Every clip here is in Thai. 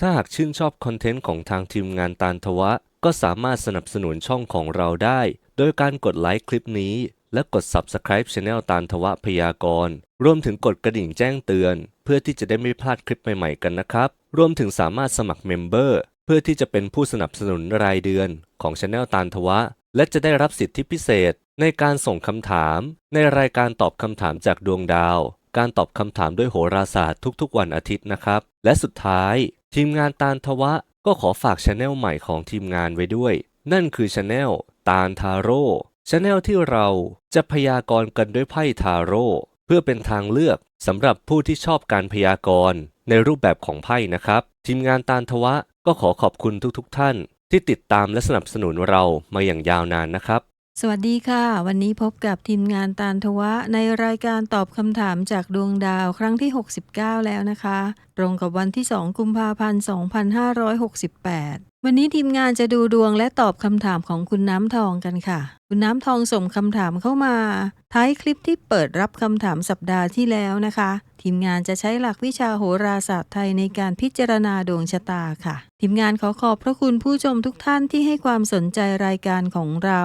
ถ้าหากชื่นชอบคอนเทนต์ของทางทีมงานตาลทวะ ก็สามารถสนับสนุนช่องของเราได้ โดยการกดไลค์คลิปนี้ และกด Subscribe Channel ตาลทวะพยากรณ์รวมถึงกดกระดิ่งแจ้งเตือน เพื่อที่จะได้ไม่พลาดคลิปใหม่ๆกันนะครับ รวมถึงสามารถสมัครเมมเบอร์เพื่อที่จะเป็นผู้สนับสนุนรายเดือนของ Channel ตาลทวะ และจะได้รับสิทธิพิเศษ ในการส่งคำถาม ในรายการตอบคำถามจากดวงดาว การตอบคำถามด้วยโหราศาสตร์ทุกๆ วันอาทิตย์นะครับ และสุดท้าย ทีมงานตาลทวะ ก็ขอฝากช anel ใหม่ของทีมงานไว้ด้วย นั่นคือช anel ตาลทาโร่ช anel ที่เราจะพยากรณ์กันด้วยไพ่ทาโร่เพื่อเป็นทางเลือกสำหรับผู้ที่ชอบการพยากรณ์ในรูปแบบของไพ่นะครับ ทีมงานตาลทวะก็ขอขอบคุณทุกๆท่าน ที่ติดตามและสนับสนุนเรามาอย่างยาวนานนะครับ สวัสดีค่ะ วันนี้พบกับทีมงานตาลทวะ ในรายการตอบคำถามจากดวงดาวครั้งที่ 69 แล้วนะคะ ตรงกับวันที่ 2 กุมภาพันธ์ 2568 วันนี้ทีมงานจะดูดวงและตอบคำถามของคุณน้ำทองกันค่ะ คุณน้ำทองส่งคำถามเข้ามา ท้ายคลิปที่เปิดรับคำถามสัปดาห์ที่แล้วนะคะ ทีมงานจะใช้หลักวิชาโหราศาสตร์ไทยในการพิจารณาดวงชะตาค่ะ ทีมงานขอขอบพระคุณผู้ชมทุกท่านที่ให้ความสนใจรายการของเรา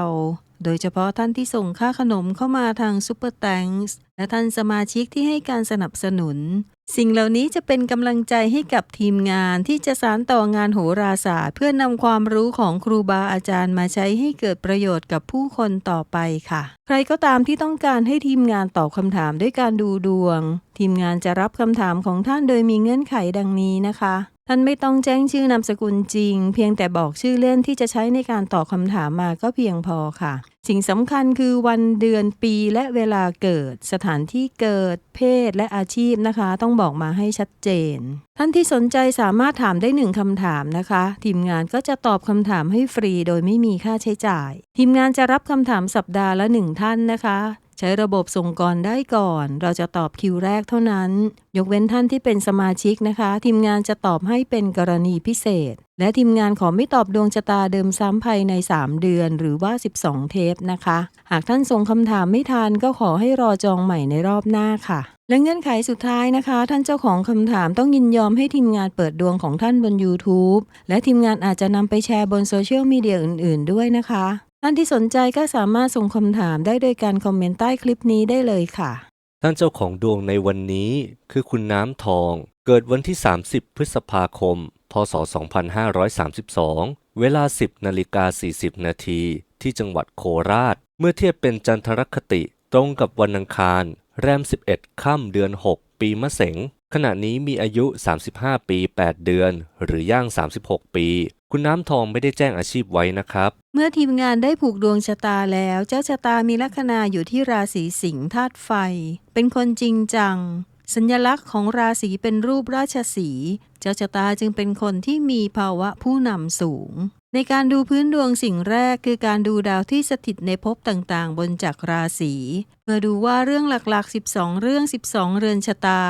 โดยเฉพาะท่านที่ส่งค่าขนมเข้ามาทางซูเปอร์แตงส์และท่านสมาชิกที่ให้การสนับสนุน สิ่งเหล่านี้จะเป็นกำลังใจให้กับทีมงานที่จะสานต่องานโหราศาสตร์ เพื่อนำความรู้ของครูบาอาจารย์มาใช้ให้เกิดประโยชน์กับผู้คนต่อไปค่ะ ใครก็ตามที่ต้องการให้ทีมงานตอบคำถามด้วยการดูดวง ทีมงานจะรับคำถามของท่านโดยมีเงื่อนไขดังนี้นะคะ ท่านไม่ต้องแจ้งชื่อนามสกุลจริง เพียงแต่บอกชื่อเล่นที่จะใช้ในการตอบคำถามมาก็เพียงพอค่ะ สิ่งสำคัญคือวันเดือนปีและเวลาเกิด สถานที่เกิด เพศและอาชีพนะคะ ต้องบอกมาให้ชัดเจน ท่านที่สนใจสามารถถามได้หนึ่งคำถามนะคะ ทีมงานก็จะตอบคำถามให้ฟรีโดยไม่มีค่าใช้จ่าย ทีมงานจะรับคำถามสัปดาห์ละหนึ่งท่านนะคะ ใช้ระบบส่งก่อนได้ก่อน เราจะตอบคิวแรกเท่านั้น ยกเว้นท่านที่เป็นสมาชิกนะคะ ทีมงานจะตอบให้เป็นกรณีพิเศษ และทีมงานขอไม่ตอบดวงชะตาเดิมซ้ำภายใน 3 เดือนหรือว่า 12 เทปนะคะ หากท่านส่งคำถามไม่ทันก็ขอให้รอจองใหม่ในรอบหน้าค่ะ และเงื่อนไขสุดท้ายนะคะ ท่านเจ้าของคำถามต้องยินยอมให้ทีมงานเปิดดวงของท่านบน YouTube และทีมงานอาจจะนำไปแชร์บนโซเชียลมีเดียอื่น ๆ ด้วยนะคะ ท่านที่สนใจก็สามารถส่งคำถามได้โดยการคอมเมนต์ใต้คลิปนี้ได้เลยค่ะ ท่านเจ้าของดวงในวันนี้คือคุณน้ำทอง เกิดวันที่ 30 พฤษภาคม พศ 2532 เวลา 10นาฬิกา40 นาที ที่จังหวัดโคราช เมื่อเทียบเป็นจันทรคติ ตรงกับวันอังคาร แรม 11 ค่ำเดือน 6 ปีมะเสง ขณะนี้มีอายุ 35 ปี 8 เดือน หรือย่าง 36 ปี คุณน้ำทองไม่ได้แจ้งอาชีพไว้นะครับ เมื่อทีมงานได้ผูกดวงชะตาแล้ว เจ้าชะตามีลัคนาอยู่ที่ราศีสิงห์ธาตุไฟ เป็นคนจริงจัง สัญลักษณ์ของราศีเป็นรูปราชสี เจ้าชะตาจึงเป็นคนที่มีภาวะผู้นำสูง ในการดูพื้นดวงสิ่งแรกคือการดูดาวที่สถิตในภพต่างๆ บนจักรราศีเพื่อดูว่าเรื่องหลักๆ 12 เรื่อง 12 เรือนชะตา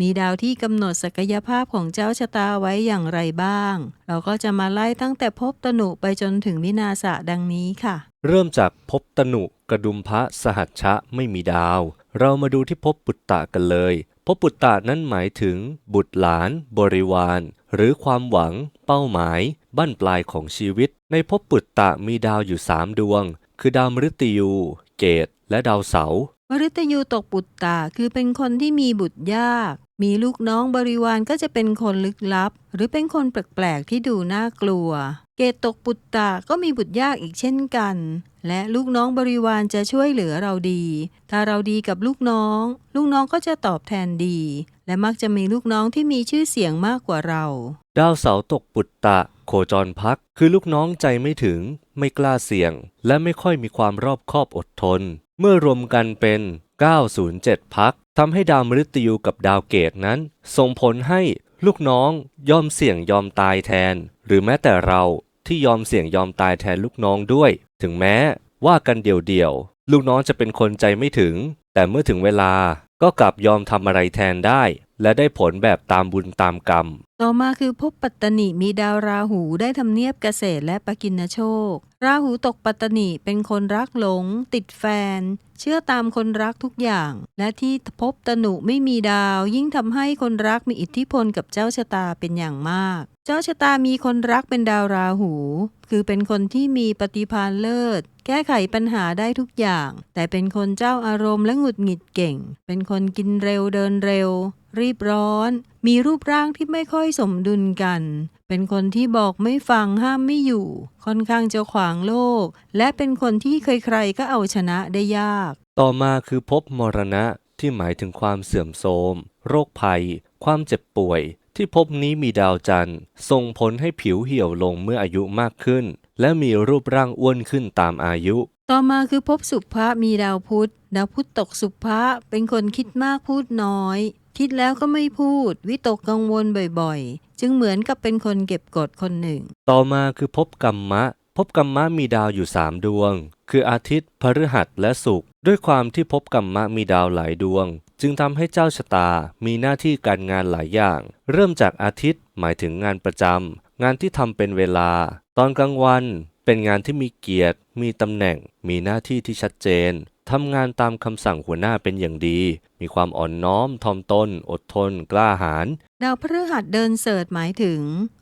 มีดาวที่กำหนดศักยภาพของเจ้าชะตาไว้อย่างไรบ้าง เราก็จะมาไล่ตั้งแต่ภพตนุไปจนถึงวินาศะดังนี้ค่ะ เริ่มจากภพตนุกระดุมพระสหัชชะไม่มีดาว เรามาดูที่ภพปุตตะกันเลยภพปุตตะนั้นหมายถึงบุตรหลาน บริวาร หรือความหวัง เป้าหมาย บั้นปลายของชีวิต ในภพปุตตะมีดาวอยู่สามดวง คือดาวมฤตยู เกต และดาวเสาร์มฤตยูตกปุตตะคือเป็นคนที่มีบุตรยาก มีลูกน้องบริวารก็จะเป็นคนลึกลับ หรือเป็นคนแปลกๆที่ดูน่ากลัว เกตตกปุตตะก็มีบุตรยากอีกเช่นกัน และลูกน้องบริวารจะช่วยเหลือเราดี ถ้าเราดีกับลูกน้อง ลูกน้องก็จะตอบแทนดี และมักจะมีลูกน้องที่มีชื่อเสียงมากกว่าเรา ดาวเสาตกปุตตะ โคจรพัก คือลูกน้องใจไม่ถึง ไม่กล้าเสี่ยง และไม่ค่อยมีความรอบคอบอดทน เมื่อรวมกันเป็น 907 พักทำให้ดาวมฤตยูกับดาวเกตนั้น ส่งผลให้ลูกน้องยอมเสี่ยงยอมตายแทน หรือแม้แต่เราที่ยอมเสี่ยงยอมตายแทนลูกน้องด้วย ถึงแม้ว่ากันเดี่ยวๆลูกน้องจะเป็นคนใจไม่ถึง แต่เมื่อถึงเวลาก็กลับยอมทำอะไรแทนได้ และได้ผลแบบตามบุญตามกรรม ต่อมาคือภพปัตตนิมีดาวราหูได้ทำเนียบเกษตรและปกินโชค ราหูตกปัตตนิเป็นคนรักหลง ติดแฟน เชื่อตามคนรักทุกอย่าง และที่ภพตนุไม่มีดาว ยิ่งทำให้คนรักมีอิทธิพลกับเจ้าชะตาเป็นอย่างมาก เจ้าชะตามีคนรักเป็นดาวราหู คือเป็นคนที่มีปฏิภาณเลิศแก้ไขปัญหาได้ทุกอย่าง แต่เป็นคนเจ้าอารมณ์และหงุดหงิดเก่ง เป็นคนกินเร็วเดินเร็ว รีบร้อน มีรูปร่างที่ไม่ค่อยสมดุลกัน เป็นคนที่บอกไม่ฟังห้ามไม่อยู่ ค่อนข้างจะขวางโลก และเป็นคนที่ใครๆก็เอาชนะได้ยาก ต่อมาคือภพมรณะที่หมายถึงความเสื่อมโทรม โรคภัย ความเจ็บป่วย ที่ภพนี้มีดาวจันทร์ส่งผลให้ผิวเหี่ยวลงเมื่ออายุมากขึ้น และมีรูปร่างอ้วนขึ้นตามอายุ ต่อมาคือภพสุภะมีดาวพุธ ดาวพุธตกสุภะเป็นคนคิดมากพูดน้อย คิดแล้วก็ไม่พูด วิตกกังวลบ่อยๆ จึงเหมือนกับเป็นคนเก็บกดคนหนึ่ง ต่อมาคือภพกรรมะภพกรรมะมีดาวอยู่สามดวง คืออาทิตย์ พฤหัสและศุกร์ด้วยความที่ภพกรรมะมีดาวหลายดวง จึงทำให้เจ้าชะตามีหน้าที่การงานหลายอย่าง เริ่มจากอาทิตย์หมายถึงงานประจำงานที่ทำเป็นเวลา ตอนกลางวันเป็นงานที่มีเกียรติ มีตำแหน่ง มีหน้าที่ที่ชัดเจน ทำงานตามคำสั่งหัวหน้าเป็นอย่างดี มีความอ่อนน้อมทอมตน อดทน กล้าหาญ ดาวพฤหัสเดินเสิร์ชหมายถึง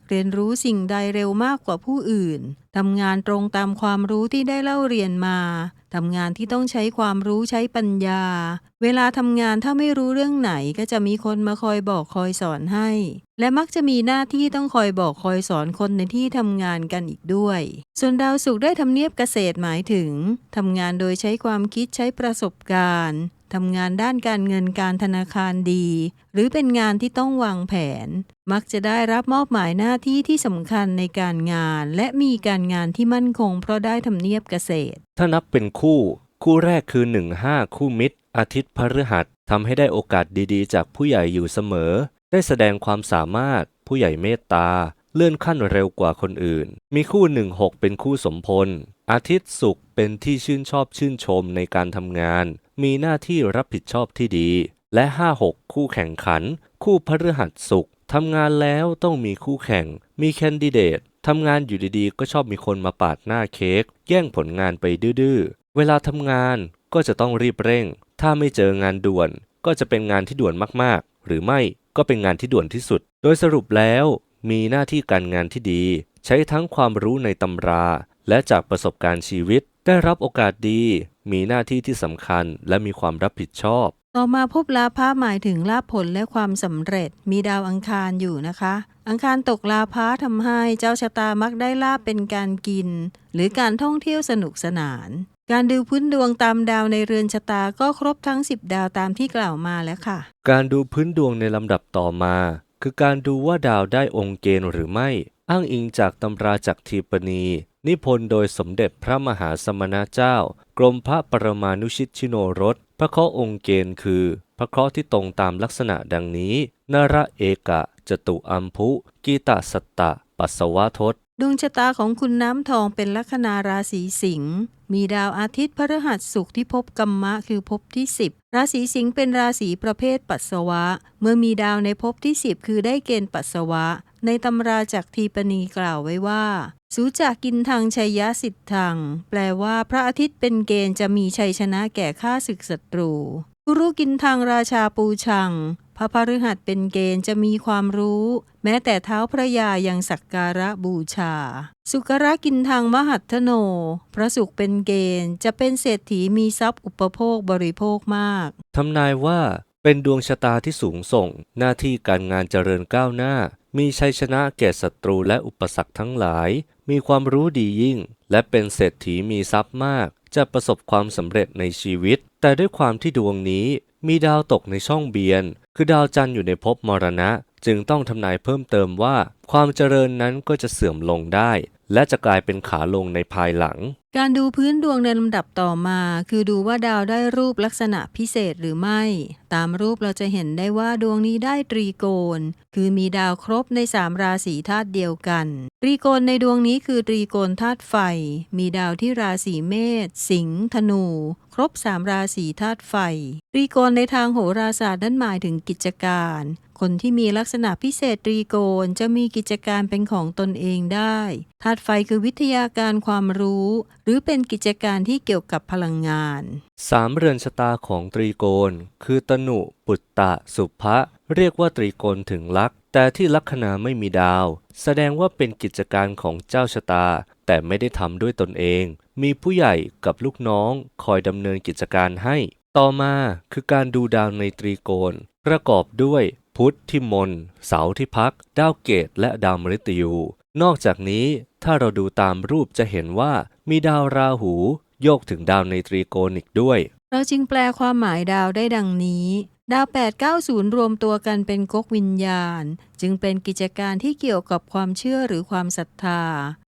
เรียนรู้สิ่งใดเร็วมากกว่าผู้อื่น ทำงานตรงตามความรู้ที่ได้เล่าเรียนมา ทำงานที่ต้องใช้ความรู้ใช้ปัญญา เวลาทำงานถ้าไม่รู้เรื่องไหนก็จะมีคนมาคอยบอกคอยสอนให้ และมักจะมีหน้าที่ต้องคอยบอกคอยสอนคนในที่ทำงานกันอีกด้วย ส่วนดาวศุกร์ได้ทำเนียบเกษตรหมายถึงทำงานโดยใช้ความคิดใช้ประสบการณ์ ทำงานด้านการเงินการธนาคารดี หรือเป็นงานที่ต้องวางแผน มักจะได้รับมอบหมายหน้าที่ที่สำคัญในการงาน และมีการงานที่มั่นคง เพราะได้ทำเนียบเกษตร ถ้านับเป็นคู่ คู่แรกคือ 1-5 คู่มิตร อาทิตย์พฤหัสทำให้ได้โอกาสดีๆ จากผู้ใหญ่อยู่เสมอ ได้แสดงความสามารถ ผู้ใหญ่เมตตา เลื่อนขั้นเร็วกว่าคนอื่น มีคู่ 1-6 เป็นคู่สมพล อาทิตย์ศุกร์เป็นที่ชื่นชอบชื่นชมในการทำงาน มีหน้าที่รับผิดชอบที่ดี และ 5-6 คู่แข่งขัน คู่พฤหัสศุกร์ทำงานแล้วต้องมีคู่แข่ง มีแคนดิเดตทำงานอยู่ดีๆ ก็ชอบมีคนมาปาดหน้าเค้ก แย่งผลงานไปดื้อๆ เวลาทำงานก็จะต้องรีบเร่ง ถ้าไม่เจองานด่วน ก็จะเป็นงานที่ด่วนมากๆ หรือไม่ก็เป็นงานที่ด่วนที่สุด โดยสรุปแล้ว มีหน้าที่การงานที่ดี ใช้ทั้งความรู้ในตำรา และจากประสบการณ์ชีวิต ได้รับโอกาสดี มีหน้าที่ที่สำคัญ และมีความรับผิดชอบ ต่อมาพบลาภะหมายถึงลาภผลและความสำเร็จ มีดาวอังคารอยู่นะคะ อังคารตกลาภะทำให้เจ้าชะตามักได้ลาบเป็นการกิน หรือการท่องเที่ยวสนุกสนาน การดูพื้นดวงตามดาวในเรือนชะตาก็ครบทั้ง 10 ดาวตามที่กล่าวมาแล้วค่ะ การดูพื้นดวงในลำดับต่อมาคือการดูว่าดาวได้องค์เกณฑ์หรือไม่ อ้างอิงจากตำราจากทีปณี นิพนธ์โดยสมเด็จพระมหาสมณเจ้า กรมพระปรมานุชิตชิโนรส พระเคราะห์องค์เกณฑ์คือ พระเคราะห์ที่ตรงตามลักษณะดังนี้ นระเอกะ จตุอัมพุ กีตาสัตตะ ปัสสวะทศดวงชะตาของคุณน้ำทองเป็นลัคนาราศีสิงห์ มีดาวอาทิตย์พฤหัสศุกร์ที่พบกัมมะคือภพที่ 10 ราศีสิงห์เป็นราศีประเภทปัสสาวะ เมื่อมีดาวในภพที่ 10 คือได้เกณฑ์ปัสสาวะ ในตำราจากทีปณีกล่าวไว้ว่าสูจากกินทางชัยยะสิทธัง แปลว่าพระอาทิตย์เป็นเกณฑ์จะมีชัยชนะแก่ข้าศึกศัตรูกุรุกินทางราชาปูชัง พระพฤหัสเป็นเกณฑ์จะมีความรู้ แม้แต่เท้าพระยายังสักการะบูชา สุกระกินทางมหัตถโน พระสุขเป็นเกณฑ์จะเป็นเศรษฐีมีทรัพย์อุปโภคบริโภคมาก ทำนายว่าเป็นดวงชะตาที่สูงส่ง หน้าที่การงานเจริญก้าวหน้า มีชัยชนะแก่ศัตรูและอุปสรรคทั้งหลาย มีความรู้ดียิ่ง และเป็นเศรษฐีมีทรัพย์มาก จะประสบความสำเร็จในชีวิต แต่ด้วยความที่ดวงนี้มีดาวตกในช่องเบียน คือดาวจันทร์อยู่ในภพมรณะ จึงต้องทำนายเพิ่มเติมว่า ความเจริญนั้นก็จะเสื่อมลงได้ และจะกลายเป็นขาลงในภายหลัง การดูพื้นดวงในลำดับต่อมา คือดูว่าดาวได้รูปลักษณะพิเศษหรือไม่ ตามรูปเราจะเห็นได้ว่าดวงนี้ได้ตรีโกณ คือมีดาวครบในสามราศีธาตุเดียวกัน ตรีโกณในดวงนี้คือตรีโกณธาตุไฟ มีดาวที่ราศีเมษ สิงห์ ธนู ครบสามราศีธาตุไฟ ตรีโกณในทางโหราศาสตร์นั้นหมายถึงกิจการ คนที่มีลักษณะพิเศษตรีโกณจะมีกิจการเป็นของตนเองได้ ธาตุไฟคือวิทยาการความรู้หรือเป็นกิจการที่เกี่ยวกับพลังงานสามเรือนชะตาของตรีโกณ คือตนุ ปุตตะ สุภะ เรียกว่าตรีโกณถึงลัก แต่ที่ลัคนาไม่มีดาว แสดงว่าเป็นกิจการของเจ้าชะตา แต่ไม่ได้ทำด้วยตนเอง มีผู้ใหญ่กับลูกน้องคอยดำเนินกิจการให้ ต่อมาคือการดูดาวในตรีโกณ ประกอบด้วยพุธที่มน เสาที่พัก ดาวเกตและดาวมฤตยู นอกจากนี้ถ้าเราดูตามรูปจะเห็นว่า มีดาวราหู โยกถึงดาวในตรีโกณิกด้วย เราจึงแปลความหมายดาวได้ดังนี้ ดาว 890 รวมตัวกันเป็นก๊กวิญญาณ จึงเป็นกิจการที่เกี่ยวกับความเชื่อหรือความศรัทธา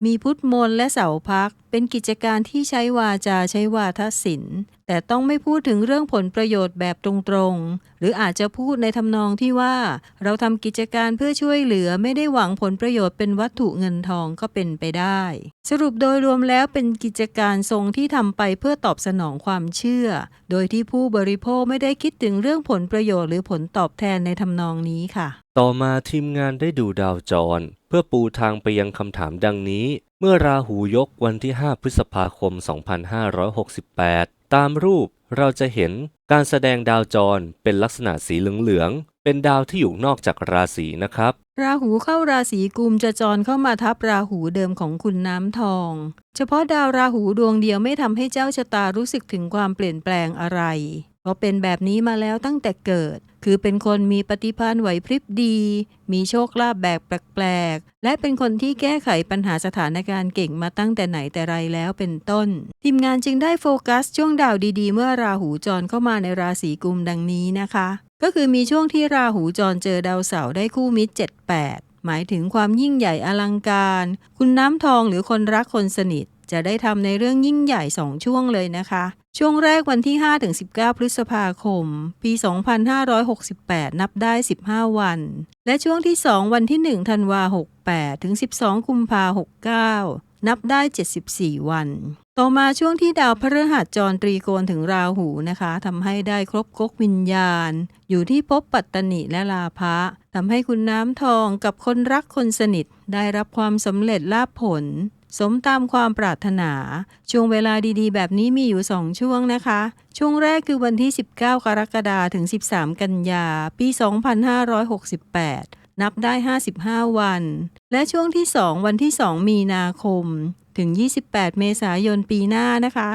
มีพุทธมนต์และเสาพัก เป็นกิจการที่ใช้วาจาใช้วาทศิลป์ แต่ต้องไม่พูดถึงเรื่องผลประโยชน์แบบตรงๆ หรืออาจจะพูดในทำนองที่ว่า เราทำกิจการเพื่อช่วยเหลือไม่ได้หวังผลประโยชน์เป็นวัตถุเงินทองก็เป็นไปได้ สรุปโดยรวมแล้วเป็นกิจการทรงที่ทำไปเพื่อตอบสนองความเชื่อ โดยที่ผู้บริโภคไม่ได้คิดถึงเรื่องผลประโยชน์หรือผลตอบแทนในทำนองนี้ค่ะ ต่อมาทีมงานได้ดูดาวจร พื่อปูทางไปยังคำถามดังนี้ เมื่อราหูยกวันที่ 5 พฤษภาคม 2568 ตามรูปเราจะเห็นการแสดงดาวจรเป็นลักษณะสีเหลืองๆ เป็นดาวที่อยู่นอกจากราศีนะครับ ราหูเข้าราศีกุมจะจรเข้ามาทับราหูเดิมของคุณน้ำทอง เฉพาะดาวราหูดวงเดียวไม่ทำให้เจ้าชะตารู้สึกถึงความเปลี่ยนแปลงอะไร เพราะเป็นแบบนี้มาแล้วตั้งแต่เกิด คือเป็นคนมีปฏิภาณไหวพริบดี มีโชคลาภแบบแปลกๆ และเป็นคนที่แก้ไขปัญหาสถานการณ์เก่งมาตั้งแต่ไหนแต่ไรแล้วเป็นต้น ทีมงานจึงได้โฟกัสช่วงดาวดีๆ เมื่อราหูจรเข้ามาในราศีกุมดังนี้นะคะ ก็คือมีช่วงที่ราหูจรเจอดาวเสาร์ได้คู่มิตร 78 หมายถึงความยิ่งใหญ่อลังการ คุณน้ำทองหรือคนรักคนสนิทจะได้ทำในเรื่องยิ่งใหญ่2ช่วงเลยนะคะ ช่วงแรกวันที่ 5-19 พฤษภาคม ปี 2568 นับได้ 15 วัน และช่วงที่ 2 วันที่ 1 ธันวา 68 ถึง 12 กุมภา 69 นับได้ 74 วัน ต่อมาช่วงที่ดาวพฤหัสจรตรีโกณถึงราหูนะคะทำให้ได้ครบก๊กวิญญาณ อยู่ที่ภพปัตตนิและลาภะทำให้คุณน้ำทองกับคนรักคนสนิทได้รับความสำเร็จลาภผล สมตามความปรารถนา ช่วงเวลาดีๆ แบบนี้มีอยู่2ช่วงนะคะ ช่วงแรกคือวันที่ 19 กรกฎาคมถึง 13 กันยา ปี 2568 นับได้ 55 วัน และช่วงที่ 2 วันที่ 2 มีนาคม ถึง 28 เมษายนปีหน้านะคะ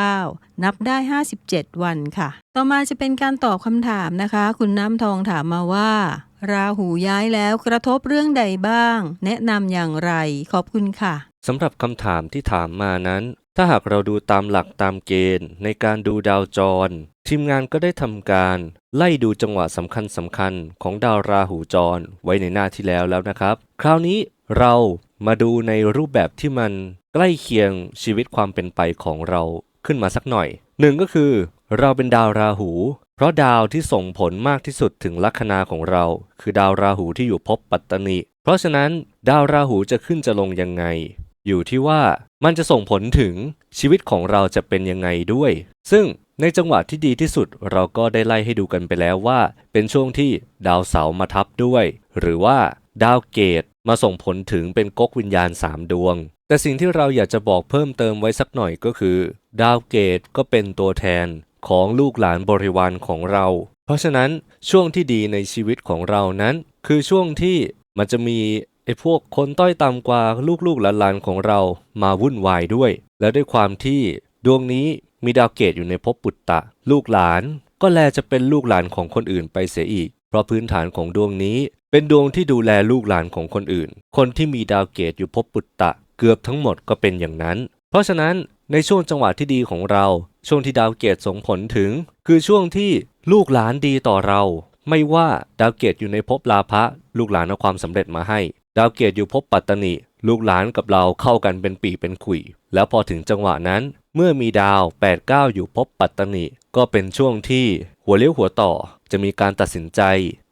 2569 นับได้ 57 วันค่ะ ต่อมาจะเป็นการตอบคำถามนะคะ คุณน้ำทองถามมาว่า ราหูย้ายแล้วกระทบเรื่องใดบ้าง แนะนำอย่างไร ขอบคุณค่ะสำหรับคำถามที่ถามมานั้น ถ้าหากเราดูตามหลักตามเกณฑ์ ในการดูดาวจร ทีมงานก็ได้ทำการ ไล่ดูจังหวะสำคัญสำคัญของดาวราหูจร ไว้ในหน้าที่แล้วแล้วนะครับ คราวนี้เรามาดูในรูปแบบที่มันใกล้เคียงชีวิตความเป็นไปของเราขึ้นมาสักหน่อยหนึ่งก็คือ เราเป็นดาวราหู เพราะดาวที่ส่งผลมากที่สุดถึงลัคนาของเรา คือดาวราหูที่อยู่ภพปัตตนิเพราะฉะนั้นดาวราหูจะขึ้นจะลงยังไง อยู่ที่ว่ามันจะส่งผลถึงชีวิตของเราจะเป็นยังไงด้วย ซึ่งในจังหวะที่ดีที่สุดเราก็ได้ไล่ให้ดูกันไปแล้วว่า เป็นช่วงที่ดาวเสาร์มาทับด้วย หรือว่าดาวเกตมาส่งผลถึงเป็นก๊กวิญญาณ 3 ดวง แต่สิ่งที่เราอยากจะบอกเพิ่มเติมไว้สักหน่อยก็คือ ดาวเกตก็เป็นตัวแทน ของลูกหลานบริวารของเรา เพราะฉะนั้นช่วงที่ดีในชีวิตของเรานั้น คือช่วงที่มันจะมีไอ้พวกคนต้อยต่ำกว่าลูกๆหลานๆของเรามาวุ่นวายด้วย และด้วยความที่ดวงนี้มีดาวเกตอยู่ในภพปุตตะ ลูกหลานก็แลจะเป็นลูกหลานของคนอื่นไปเสียอีก เพราะพื้นฐานของดวงนี้ เป็นดวงที่ดูแลลูกหลานของคนอื่น คนที่มีดาวเกตอยู่ภพปุตตะ เกือบทั้งหมดก็เป็นอย่างนั้น เพราะฉะนั้น ในช่วงจังหวะที่ดีของเรา ช่วงที่ดาวเกตส่งผลถึง คือช่วงที่ลูกหลานดีต่อเรา ไม่ว่าดาวเกตอยู่ในภพลาภะลูกหลานเอาความสำเร็จมาให้ ดาวเกตอยู่ภพปัตตนิลูกหลานกับเราเข้ากันเป็นปีเป็นขุย แล้วพอถึงจังหวะนั้น เมื่อมีดาว 8 9 อยู่ภพปัตตนิก็เป็นช่วงที่หัวเลี้ยวหัวต่อ จะมีการตัดสินใจ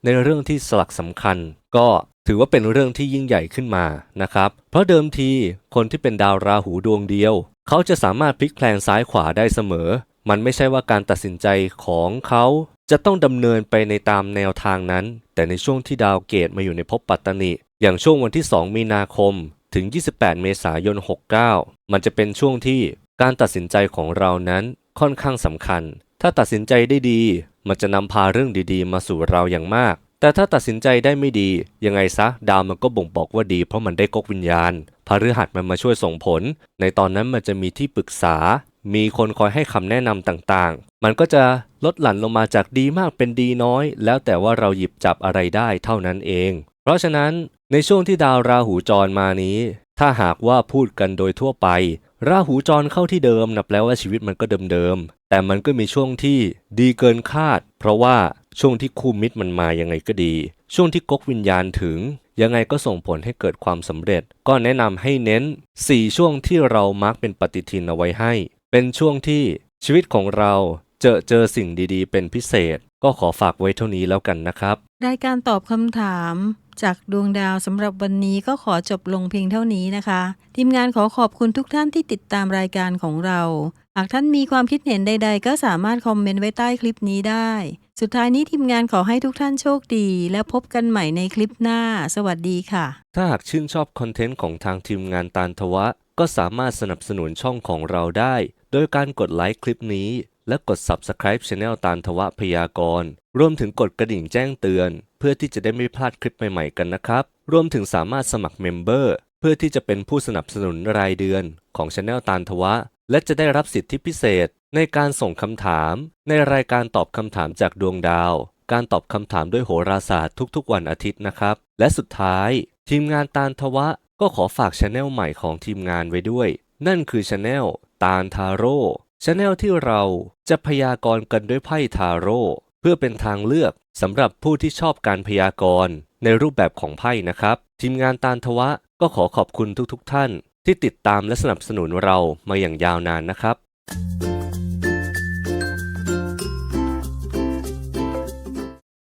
ในเรื่องที่สลักสำคัญ ก็ถือว่าเป็นเรื่องที่ยิ่งใหญ่ขึ้นมานะครับ เพราะเดิมทีคนที่เป็นดาวราหูดวงเดียว เขาจะสามารถพลิกแพลงซ้ายขวาได้เสมอ มันไม่ใช่ว่าการตัดสินใจของเขาจะต้องดำเนินไปในตามแนวทางนั้น แต่ในช่วงที่ดาวเกตมาอยู่ในภพปัตตนิ อย่างช่วงวันที่ 2 มีนาคม ถึง 28 เมษายน 69 มันจะเป็นช่วงที่การตัดสินใจของเรานั้นค่อนข้างสำคัญ ถ้าตัดสินใจได้ดี มันจะนำพาเรื่องดีๆ มาสู่เราอย่างมาก แต่ถ้าตัดสินใจได้ไม่ดี ยังไงซะ ดาวมันก็บ่งบอกว่าดีเพราะมันได้กกวิญญาณพฤหัสมันมาช่วยส่งผล ในตอนนั้นมันจะมีที่ปรึกษา มีคนคอยให้คำแนะนำต่างๆ มันก็จะลดหลั่นลงมาจากดีมากเป็นดีน้อย แล้วแต่ว่าเราหยิบจับอะไรได้เท่านั้นเอง เพราะฉะนั้นในช่วงที่ดาวราหูจรมานี้ ถ้าหากว่าพูดกันโดยทั่วไป ราหูจรเข้าที่เดิมนับแล้วว่าชีวิตมันก็เดิมๆแต่มันก็มีช่วงที่ดีเกินคาด เพราะว่า ช่วงที่คู่มิตรมันมายังไงก็ดี ช่วงที่ก๊กวิญญาณถึง ยังไงก็ส่งผลให้เกิดความสำเร็จ ก็แนะนำให้เน้น 4 ช่วงที่เรามาร์กเป็นปฏิทินเอาไว้ให้ เป็นช่วงที่ชีวิตของเราเจอเจอสิ่งดีๆ เป็นพิเศษ ก็ขอฝากไว้เท่านี้แล้วกันนะครับ รายการตอบคำถามจากดวงดาวสำหรับวันนี้ก็ขอจบลงเพียงเท่านี้นะคะ ทีมงานขอขอบคุณทุกท่านที่ติดตามรายการของเราากท่านมีความคิดเห็นใด ๆ ก็สามารถคอมเมนต์ไว้ใต้คลิปนี้ได้ สุดท้ายนี้ทีมงานขอให้ทุกท่านโชคดี และพบกันใหม่ในคลิปหน้า สวัสดีค่ะ ถ้าหากชื่นชอบคอนเทนต์ของทางทีมงานตาลทวะ ก็สามารถสนับสนุนช่องของเราได้ โดยการกดไลค์คลิปนี้ และกด Subscribe Channel ตาลทวะพยากรณ์รวมถึงกดกระดิ่งแจ้งเตือน เพื่อที่จะได้ไม่พลาดคลิปใหม่ๆกันนะครับ รวมถึงสามารถสมัครเมมเบอร์เพื่อที่จะเป็นผู้สนับสนุนรายเดือนของ Channel ตาลทวะ และจะได้รับสิทธิพิเศษในการส่งคำถาม ในรายการตอบคำถามจากดวงดาว การตอบคำถามด้วยโหราศาสตร์ทุกๆ วันอาทิตย์นะครับ และสุดท้าย ทีมงานตาลทวะ ก็ขอฝากช anel ใหม่ของทีมงานไว้ด้วย นั่นคือช anel ตาลทาโร่ช anel ที่เราจะพยากรณ์กันด้วยไพ่ทาโร่เพื่อเป็นทางเลือกสำหรับผู้ที่ชอบการพยากรณ์ในรูปแบบของไพ่นะครับ ทีมงานตาลทวะก็ขอขอบคุณทุกๆท่าน ที่ติดตามและสนับสนุนเรามาอย่างยาวนานนะครับ